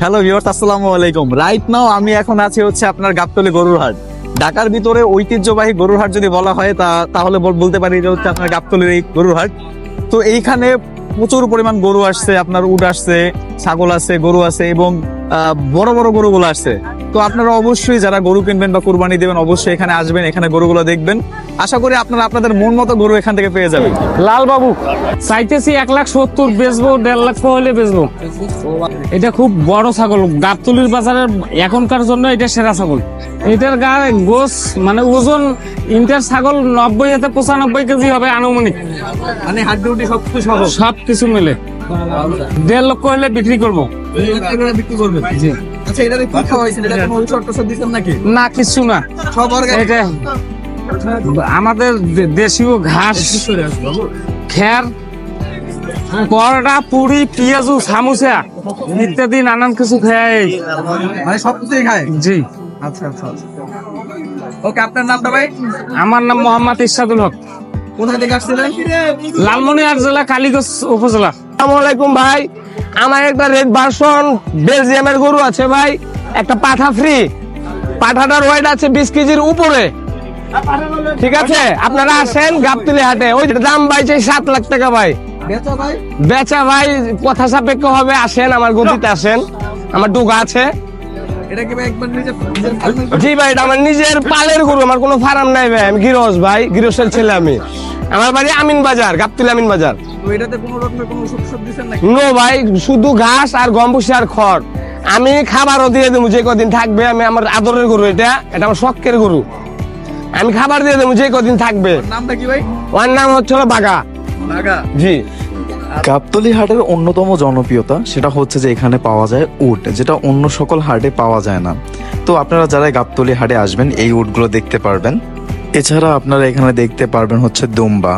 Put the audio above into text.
Hello viewers আসসালামু আলাইকুম। Right now আমি এখন আছি হচ্ছে আপনার গাবতলী গরুর হাট। ঢাকার ভিতরে ঐতিহ্যবাহী গরুর হাট যদি বলা হয়, তা তাহলে বলতে পারি যে হচ্ছে আপনার গাবতলীর এই গরুর হাট। তো এইখানে প্রচুর পরিমাণ গরু আসছে, আপনার উট আসছে, ছাগল আছে, গরু আছে এবং বড় বড় গরুগুলো আসছে। তো আপনারা অবশ্যই যারা গরু কিনবেন বা কোরবানি দেবেন, অবশ্যই এখানে আসবেন, এখানে গরুগুলো দেখবেন। আশা করি আপনারা আপনাদের মন মতো গরু এখান থেকে পেয়ে যাবেন। লাল বাবু চাইতেছি এক লাখ সত্তর বেচবো দেড় লাখ হলে বেচবো। এটা খুব বড় ছাগল। গাবতলির বাজারের এখনকার জন্য এটা সেরা ছাগল। এটার গায়ে গোস মানে ওজন ইন্টার ছাগল নব্বই হাতে পঁচানব্বই কেজি হবে আনুমানিক। মানে হাট ডিউটি সব কিছু সহ সব কিছু মিলে। দেড় লক্ষ হলে বিক্রি করব। বিক্রি আচ্ছা এটা কি খাওয়া হয়েছিল এটা কোনো ঔষধ দিচ্ছেন নাকি? না কিছু না। সব এটা আমাদের দেশীয় ঘাস খের পরোটা পুরি পেঁয়াজু সামোসা ইত্যাদি নানান কিছু খেয়ে মানে সব কিছুই খায়? জি। আচ্ছা আচ্ছা ওকে আপনার নামটা ভাই? আমার নাম মোহাম্মদ ইরশাদুল হক। কোথা থেকে আসছিলেন? লালমনিরহাট জেলা কালীগঞ্জ উপজেলা। আসসালামু আলাইকুম ভাই। আমার একটা রেড ভার্সন বেলজিয়ামের গরু আছে ভাই। একটা পাঠা ফ্রি পাঠাটার ওয়েট আছে বিশ কেজির উপরে। ঠিক আছে আপনারা আসেন গাবতলি হাটে। ওই দাম পাইছে সাত লাখ টাকা ভাই। বেচা ভাই? কথা সাপেক্ষ হবে আসেন আমার গতিতে আসেন। আমার ডুগা আছে। ভাই জি ভাই এটা আমার নিজের পালের গরু আমার কোনো ফার্ম নাই ভাই আমি গিরস ভাই গিরসের ছেলে আমি। আমার বাড়ি আমিন বাজার গাবতলি আমিন বাজার। নো ভাই শুধু ঘাস আর গম আর খড়। আমি খাবারও দিয়ে দেবো যে কদিন থাকবে আমি আমার আদরের গরু এটা এটা আমার শখের গরু। আমি খাবার দিয়ে দেবো যে কদিন থাকবে। নামটা কি ভাই? ওর নাম হচ্ছে হলো বাগা। নাগা জি। গাবতলি হাটের অন্যতম জনপ্রিয়তা সেটা হচ্ছে যে এখানে পাওয়া যায় উট যেটা অন্য সকল হাটে পাওয়া যায় না। তো আপনারা যারা গাবতলি হাটে আসবেন এই উটগুলো দেখতে পারবেন। এছাড়া আপনারা এখানে দেখতে পারবেন হচ্ছে দুম্বা।